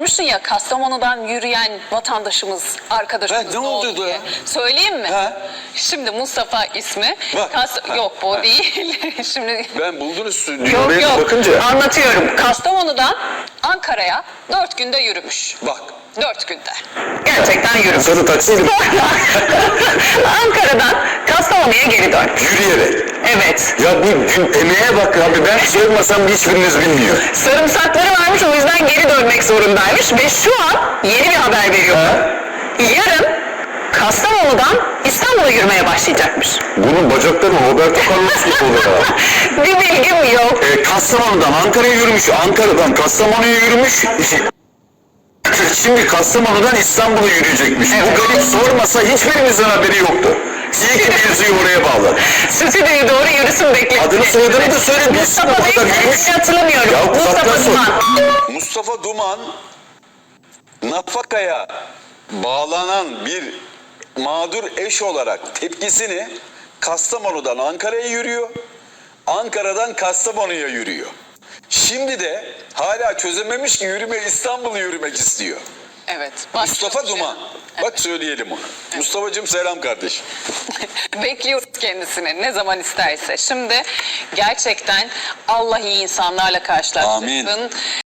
Görmüşsün ya Kastamonu'dan yürüyen vatandaşımız, arkadaşımız Ha, ne oldu diye. ya? Söyleyeyim mi? Ha. Şimdi Mustafa ismi. Bak. Kas- yok bu değil. Şimdi Ben buldunuz. yok Oraya yok. Bakınca. Anlatıyorum. Kastamonu'dan Ankara'ya dört günde yürümüş. Bak. Dört günde. Gerçekten yürümüş. Sarı taksiydim. Ankara'dan Kastamonu'ya geri dönmüş. Yürüyerek. Evet. Ya bu emeğe bak abi ben sormasam hiçbiriniz bilmiyor. Yüzden zorundaymış ve şu an yeni bir haber veriyor. Yarın Kastamonu'dan İstanbul'a yürümeye başlayacakmış. Bunun bacakları Roberto Carlos gibi olur ha. bir bilgim yok. E, Kastamonu'dan Ankara'ya yürümüş, Ankara'dan Kastamonu'ya yürümüş. Şimdi Kastamonu'dan İstanbul'a yürüyecekmiş. Bu garip sormasa hiçbirimizin haberi yoktu. İyi ki mevzuyu oraya bağladı. Stüdyoya doğru yürüsün bekliyor. Adını soyadını da söyle. Mustafa Bey yürümüş. hatırlamıyorum. Ya Mustafa. Duman. Mustafa Duman nafakaya bağlanan bir mağdur eş olarak tepkisini Kastamonu'dan Ankara'ya yürüyor. Ankara'dan Kastamonu'ya yürüyor. Şimdi de hala çözememiş ki yürüme İstanbul'u yürümek istiyor. Evet. Mustafa şey. Duman. Bak söyleyelim onu. Mustafa'cığım selam kardeşim. Bekliyoruz kendisini ne zaman isterse. Şimdi gerçekten Allah iyi insanlarla karşılaştırsın. Amin.